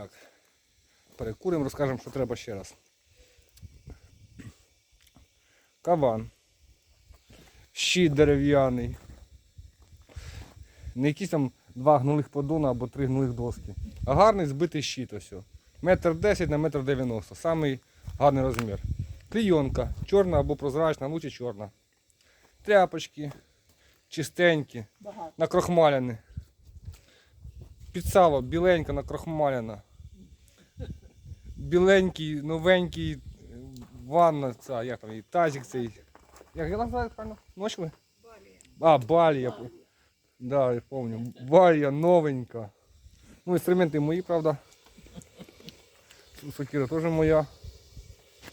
Так. Перекуримо, розкажемо, що треба ще раз. Каван. Щит дерев'яний. Не якісь там два гнулих подуна або три гнулих доски. А гарний збитий щит ось. Метр 10 на метр 90. Самий гарний розмір. Клійонка. Чорна або прозрачна, лучше чорна. Тряпочки. Чистенькі. Багато. Накрохмаляні. Під сало біленька накрохмаляна. Біленький, новенький, е, ванна ця, як там, і тазик цей. Як я називаю правильно? Ночви? А, балія. Да, я пам'ятаю. Балія новенька. Ну, інструменти мої, правда. Сокира теж моя.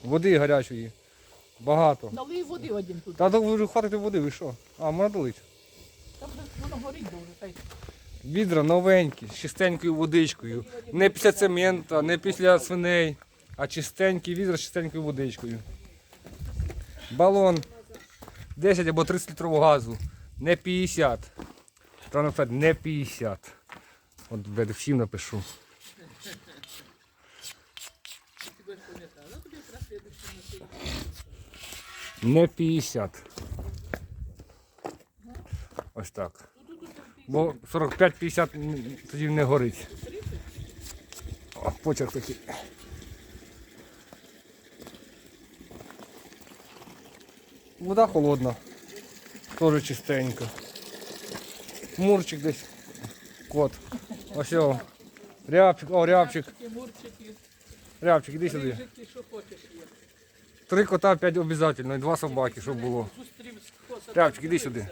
Води гарячої. Багато. Налий води один тут. Та вже хватите води, ви що? А, можна долить. Там воно горить дуже. Відра новенькі, з чистенькою водичкою. Не після цемента, не після свиней, а чистенькі відра з чистенькою водичкою. Балон 10 або 30 літрового газу. Не 50. Правильно сказати, не 50. От всім напишу. Не 50. Ось так. Бо 45-50 тоді не горить. О, почерк такий. Вода холодна. Теж чистенька. Мурчик десь. Кот. Ось о. Рябчик, о, рябчик. Рябчик, іди сюди. Три кота, п'ять обов'язково, і два собаки, щоб було. Рябчик, іди сюди.